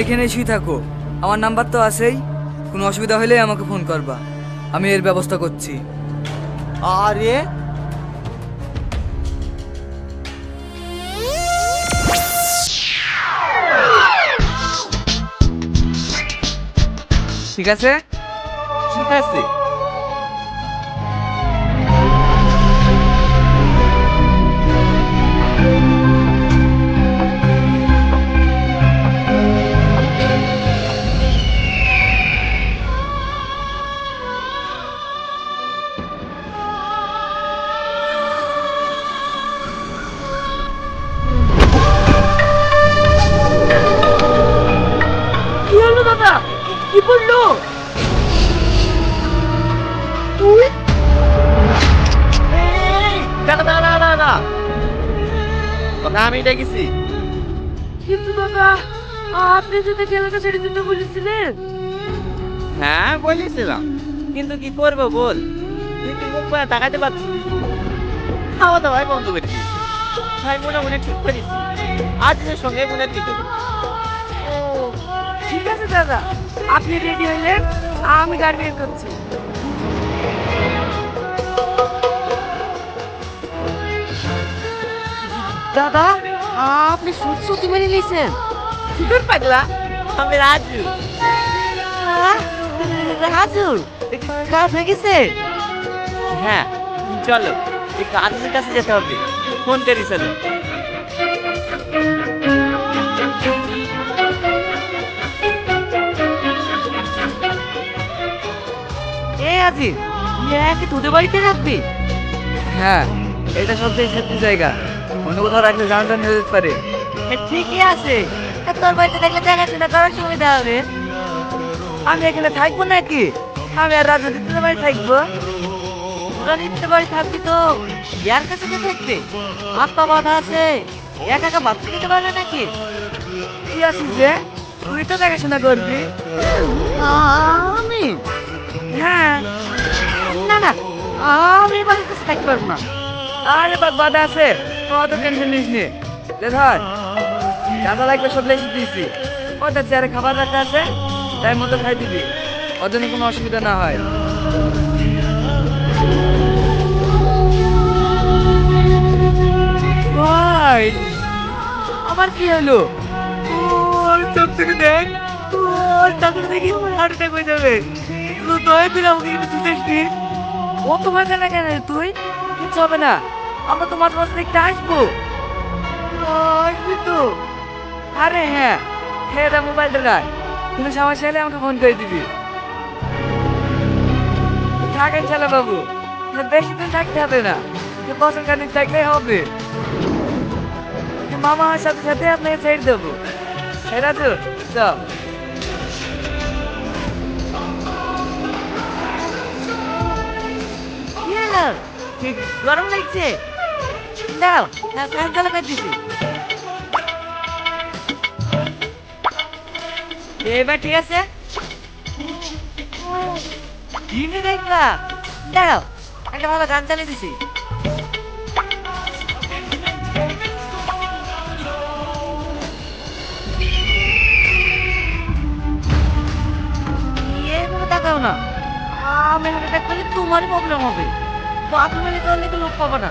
এখানেই শুয়ে থাকো। আমার নাম্বার তো আছেই। কোনো অসুবিধা হলে আমাকে ফোন করবা। আমি এর ব্যবস্থা করছি। আরে? ঠিক আছে? ঠিক আছে। আমি ডেকেছি কিন্তু দাদা আপনি যদি খেলাটা ছেড়ে দিতে বলেছিলেন? হ্যাঁ বলেছিলাম। কিন্তু কি করব বল? তুই মুখ করে তাকাতে পারছিস খাওয়া দাওয়াই বন্ধ করেছি ভাই মোটামুটি ঠিক করেছি আজ এর সঙ্গে মনে ঠিক ও ঠিক আছে দাদা। আপনি রেডি হইলেন আমি গাড়ি বের করছি। দাদা? আপনি সত্যি মেনে নিয়েছেন? দূর পাগলা আমি রাজু। রাজু কাজ হয়ে গেছে? হ্যাঁ চলো এই কাজের কাছে যেতে হবে। ফোন করি চলো। এ আজি একে তোদের বাড়িতে রাখবি? হ্যাঁ। এটা সবচেয়ে সেফটি জায়গা। অন্য কোথাও রাখলে জান টান হয়ে যেতে পারে। ঠিকই আছে। তোর বাড়িতে থাকলে দেখাশোনা করার সুবিধা হবে। আমি এখানে থাকব নাকি? আমি আর রাজনীতিতে বাড়ি থাকব। রাজনীতিতে বাড়ি থাকবি তো। ইয়ার কাছে কে থাকবে। আপা বাধা আছে। একা একা বাচ্চা দিতে পারবে নাকি? কি আছিস যে তুই তো দেখাশোনা করবি। আমি? হ্যাঁ না না। আমি বাড়ির কাছে থাকতে পারব না। আরে বাদ বাধা আছে। অত টেনশন নিস নে। যে ধর দাদা লাগবে সব লেখে দিয়েছি। চেয়ারে খাবার রাখা আছে, তাই মতো খাই দিবি। ওর জন্য কোনো অসুবিধা না হয়। ভাই, আমার কি হলো? চোখ থেকে দেখ ওর দেখি আমার হার্ট অ্যাটাক হয়ে যাবে। তো দয়া করে আমাকে দিন ও তোমার কেন তুই? কিচ্ছু হবে না। আমরা তো মাঝে মাঝে দেখতে আসব। আসবি তো। আরে হ্যাঁ হ্যাঁ এটা মোবাইলটা রাখ কোনো সমস্যা হলে আমাকে ফোন করে দিবি। থাকেন ছেলে বাবু বেশি দিন থাকতে হবে না। বছর খানিক থাকলেই হবে। মামা সাথে সাথে আপনাকে ছেড়ে দেবো। সেটা তো? চল গরম লাগছে? দাও ফ্যান চালা করে দিছি এবার ঠিক আছে? দিনে ভালো গান চালিয়ে দিছি। এভাবে তাকাও না। আমি হার্ট অ্যাটাক করলে তোমারই প্রবলেম হবে। বাথরুমে করলে তো লোক পাবো না।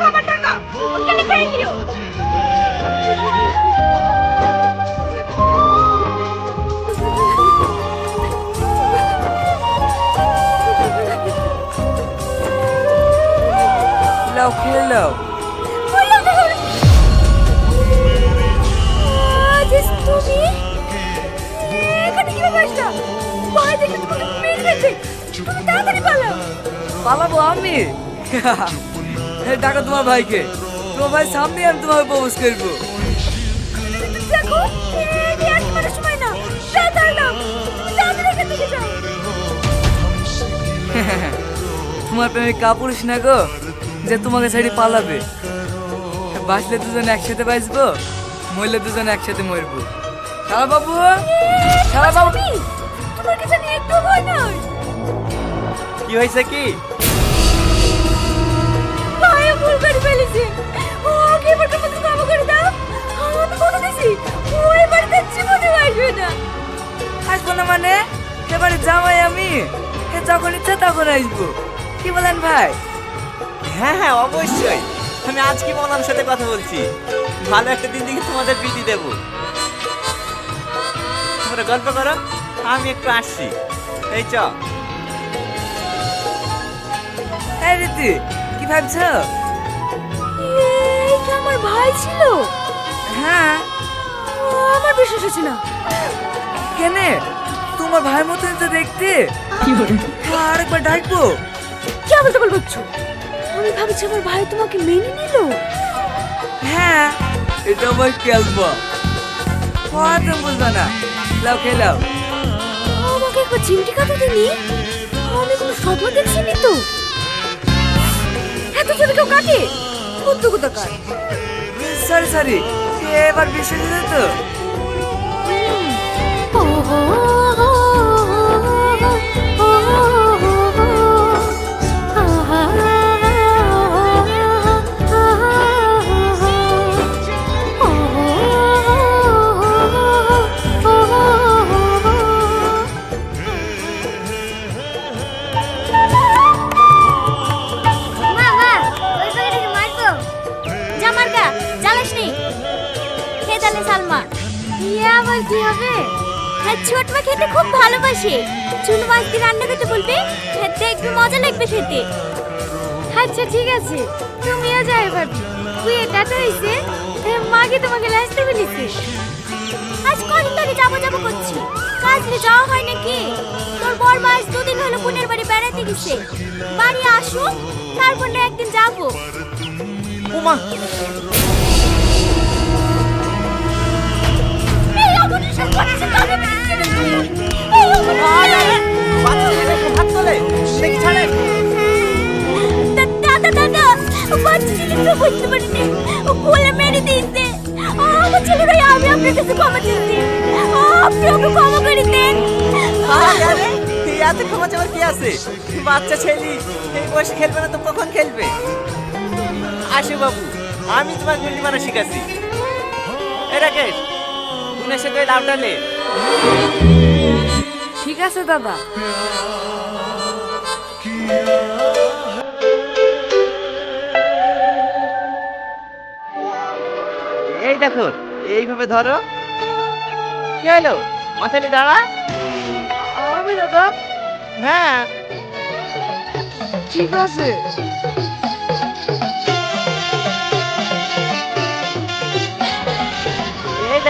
খাবার টাকা ওখানে খেয়ে পালাবো আমি? ডাকো তোমার ভাইকে। সবাই সামনে আমি তোমাকে প্রপোজ করব। দেখো সময় না। তাড়াতাড়ি তোমার প্রেমে কাপুরুষ না গো যে তোমাকে ছেড়ে পালাবে। বাঁচলে দুজন একসাথে বাঁচবো মরলে দুজন একসাথে মরবো। শালা বাবু! শালা বাবু! তোমার কাছে একটু ভয় নয় কি হয়েছে কি? ভাই করে ফেলেছে। ও কি এবার মতো ক্ষমা করে দাও। আমি কথা দিছি ওই বাড়িতে জীবনে আসবে না। আসব না মানে? এবারে জামাই আমি। এ যখন ইচ্ছা তখন আসব। কি বলেন ভাই? হ্যাঁ হ্যাঁ অবশ্যই। আমি আজকে মনার সাথে কথা বলছি। ভালো একটা দিন দেখে তোমাদের বিধি দেব। তোমরা গল্প করো আমি একটু আসছি। এই চ। হ্যাঁ রীতি কি ভাবছ? আমার ভাই ছিল। হ্যাঁ। আমার বিশ্বাস হচ্ছে না। কেনে? তোমার ভাই মতন তো দেখতে। আরেকবার ডাকবো। কি বলতে বলছো আমি ভাবছি আমার ভাই তোমাকে মেনে নিল। হ্যাঁ এটা আমার খেলব। হয়তো বুঝবে না। লাও খেলাও আমাকে একবার চিমটি কাটা দিনি? আমি কোনো স্বপ্ন দেখছিনি তো। এত জোরে কেউ কাটে কত কত কাট সরি সরি এবার বিশ্বাস তো? তাহলে সালমা ইয়ে আবার কি হবে? হ্যাঁ ছোট মা খেতে খুব ভালোবাসে। চুন মাছ দিয়ে রান্না করতে বলবে, খেতে একটু মজা লাগবে খেতে। আচ্ছা ঠিক আছে। তুমিও যাও এবার। বিয়ে টাটা হয়েছে মাকে তোমাকে লাস্টে বলেছে? আজ কদিন ধরে যাব যাব করছি। কাজে যাওয়া হয় নাকি? তোর বর মাস দুদিন হলো বোনের বাড়ি বেড়াতে গেছে। বাড়ি আসুক, তারপর একদিন যাব। উমা! এত ক্ষমা চাওয়ার কি আছে? বাচ্চা ছেলে খেলবে না তো খেলবে আসো বাবু আমি তোমার গুলি মারা শিখাচ্ছি উনের সাথে লাউটালে ঠিক আছে দাদা। এই দেখো এইভাবে ধরো। কি হলো? মাথায় নিয়ে দাঁড়া। আমি দাদা। হ্যাঁ। ঠিক আছে।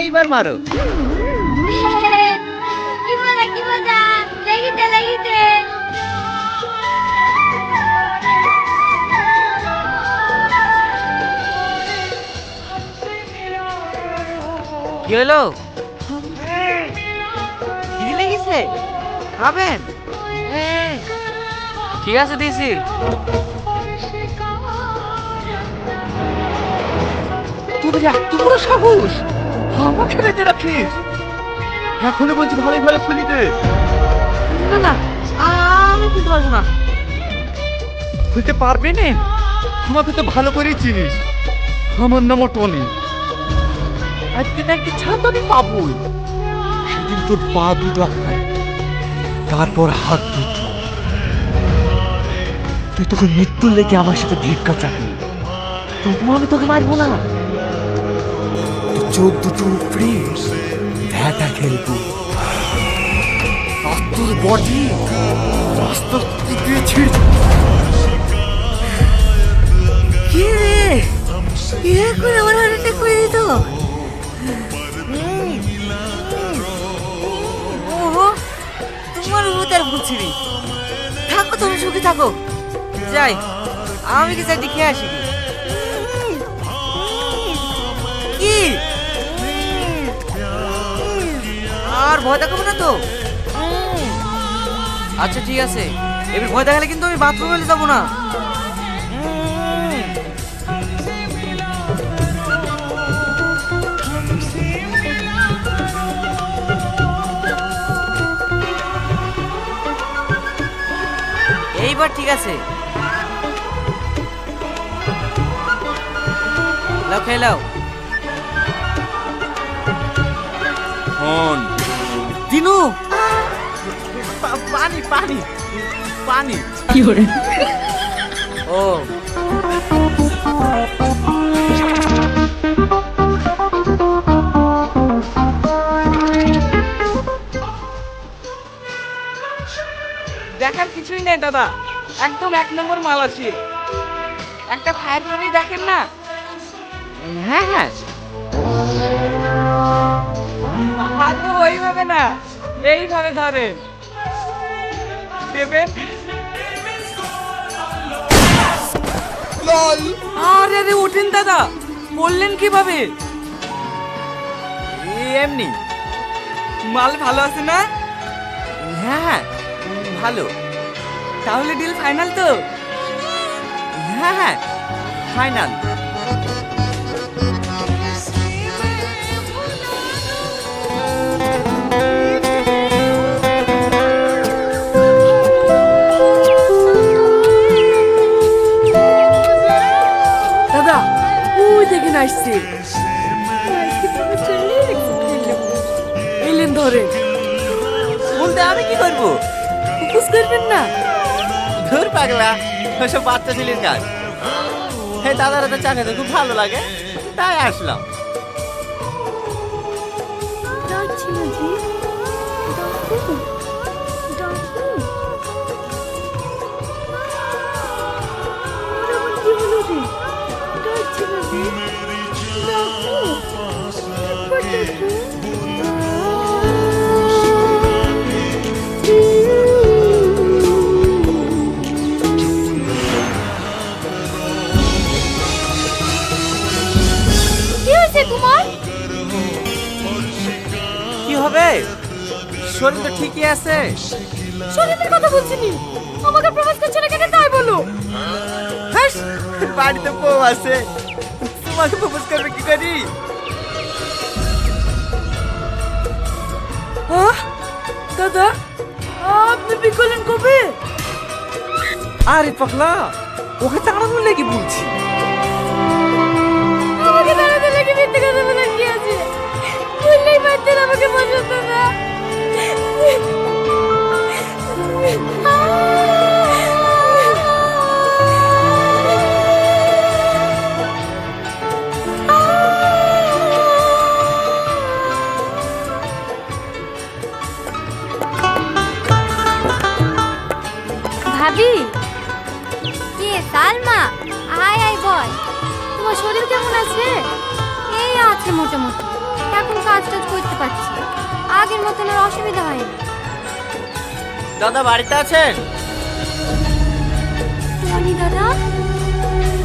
এইবার মারো। কি হলো? কি লেগেছে? খাবেন? ঠিক আছে দিছি তোদের এত বড় সাহস। আমাকে বেঁধে রাখিস? এখনও বলছি ভালো ভালো খুলিতে না না আমি খুলতে পারব না। খুলতে পারবি না? আমাকে তো ভালো করেই চিনিস আমার নাম টনি। একদিন ছাড়া তো আমি পাবই। সেদিন তোর পা দুটো খাই তারপর হাত দুটো। তুই তোকে মৃত্যুর লেগে আমার সাথে ভিক্ষা চাকরি তবু আমি তোকে মারবো না। চোখ দুটো উপরে ভ্যাটা খেলব। তোর বডি রাস্তার দিয়ে ছিঁড়ে কি রে? করে আমার হাড়িটা করে দিত তোমার ভূতার বুঝছিনি থাকো তুমি সুখী থাকো। যাই, আমি কি চাইতে খেয়ে আসি কি? আর ভয় দেখাবো না তো? আচ্ছা ঠিক আছে। এবার ভয় দেখালে কিন্তু আমি বাথরুমে যাব না। এইবার ঠিক আছে। লাও, খেয়ে লাও। হন। দিনু। পানি পানি পানি। ও। দেখার কিছুই নেই দাদা একদম এক নম্বর মাল আছে। একটা ফায়ার ব্রিগেড দেখেন না? হ্যাঁ হ্যাঁ। হাতে ওইভাবে না। এইভাবে ধরেন দেবেন আরে রে উঠেন দাদা। বললেন কীভাবে? এমনি। মাল ভালো আছে না? হ্যাঁ হ্যাঁ ভালো। তাহলে ডিল ফাইনাল তো? হ্যাঁ হ্যাঁ ফাইনাল আসছে। এলেন ধরে। বলতে আমি কি করব? ফুস করবেন না। ধুর পাগলা ওসব বাচ্চা ছেলের কাজ। হে দাদারা তো চা খেতে খুব ভালো লাগে। তাই আসলাম। ডাকছি না। কি হবে? শরীর তো ঠিকই আছে। শরীরের কথা বলছিনি আমাকে প্রপোজ করছে না কেন তাই বলো। বাড়িতে বউ আছে। তোমাকে প্রপোজ করবে কি করি দাদা আপনি বিকলেন কবে আরে পাগলা ওকে তাড়ানোর লেগে বলছি আমাকে দাঁড়াতে লেগে মিথ্যে কথা বলার কি আছে বললেই পারতেন আমাকে পছন্দ না দাদা বাড়িতে আছেন? টনি দাদা?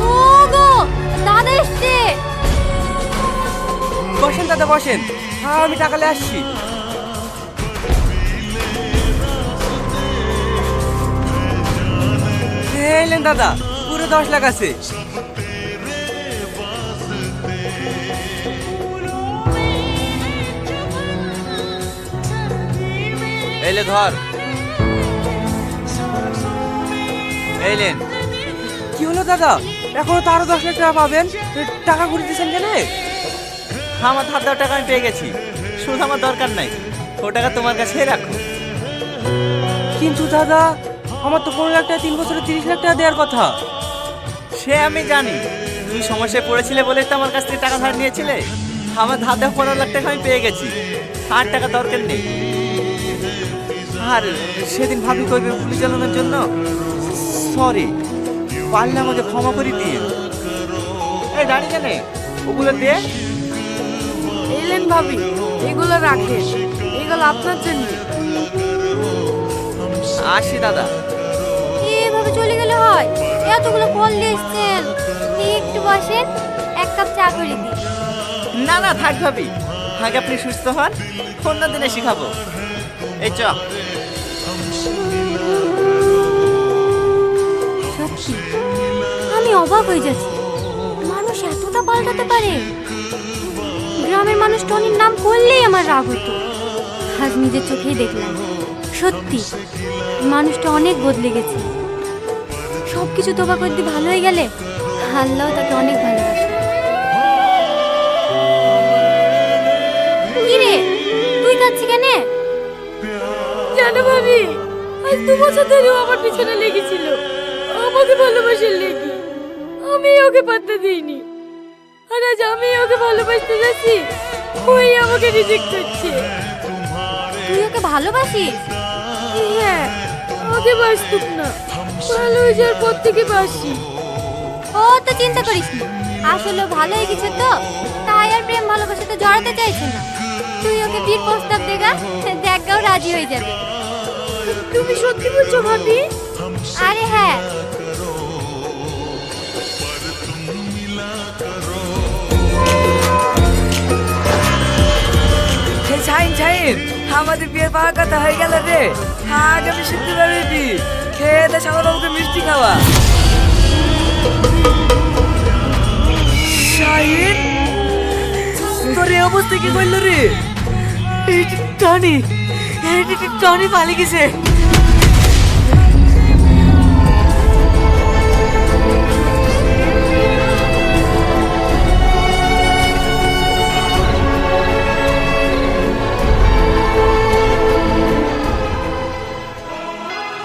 ও গো দাদা এসছে। বসেন দাদা বসেন। হ্যাঁ আমি টাকালে আসছি। এলেন দাদা পুরো দশ লাখ আছে। এলে ধর। এলেন। কি হলো দাদা? এখনও তো আরও দশ লাখ টাকা পাবেন? টাকা ঘুরে দিয়েছেন কেন? আমার ধার দেওয়ার টাকা আমি পেয়ে গেছি। শুধু আমার দরকার নাই। ও টাকা তোমার কাছে রাখো। কিন্তু দাদা আমার তো পনেরো লাখ টাকা তিন বছরে তিরিশ লাখ টাকা দেওয়ার কথা। সে আমি জানি। তুমি সমস্যায় পড়েছিলে বলেই তো আমার কাছ থেকে টাকা ধার নিয়েছিলে। আমার ধার দেওয়া পনেরো লাখ টাকা আমি পেয়ে গেছি। আর টাকা দরকার নেই। আর সেদিন ভাবি করবে পুলিশ চালানোর জন্য? সরি পারলে আমাকে ক্ষমা করে দিয়ে এই দাঁড়িয়ে কেন ওগুলো দিয়ে এলেন ভাবি এগুলো রাখেন এগুলো আপনার জন্য। আসি দাদা। এভাবে চলে গেলে হয়? এতগুলো ফল নিয়ে এসছেন। একটু বসেন এক কাপ চা করে দিই না না থাক ভাবি। আগে আপনি সুস্থ হন অন্য দিনে শিখাবো। এই চ। অবাক হয়ে যাচ্ছি। মানুষ এতটা পাল্টাতে পারে? গ্রামের মানুষ টনির নাম করলেই আমার রাগ হতো। আজ নিজের চোখেই দেখলাম। সত্যি, মানুষটা অনেক বদলে গেছে। সব কিছু তোবা করতে ভালো হয়ে গেলে আল্লাহ তাকে অনেক ভালোবাসে। কি রে তুই কাচ্ছি কেনে? জানো ভাবি? আজ দু বছর ধরে আমার পিছনে লেগেছিল। আমাকে ভালোবাসার লেগে। আমি ওকে পাত্তা দিইনি। আর আজ আমি ওকে ভালোবাসতে যাচ্ছি ওই আমাকে রিজেক্ট করছে। তুই ওকে ভালোবাসিস? হ্যাঁ ওকে বাসতুক না। ভালোবাসার পর থেকে বাসি ও তো চিন্তা করিস না। আসলে ভালো হয়ে গেছে তো তাই আর প্রেম ভালোবাসাতে জড়াতে চাইছে না। তুই ওকে বিয়ের প্রস্তাব দেগা দেখগাও রাজি হয়ে যাবে। তুমি সত্যি বলছো ভাবি? আরে হ্যাঁ ছাইন ছাইন। আমাদের বিয়ে পাওয়ার কথা হয়ে গেল রে। আগামী শুক্রবারে বি। খেয়ে দে বাবুকে মিষ্টি খাওয়া। শাহিন তোর এই অবস্থা কি বলল রে? টনি টনি পালিয়ে গেছে।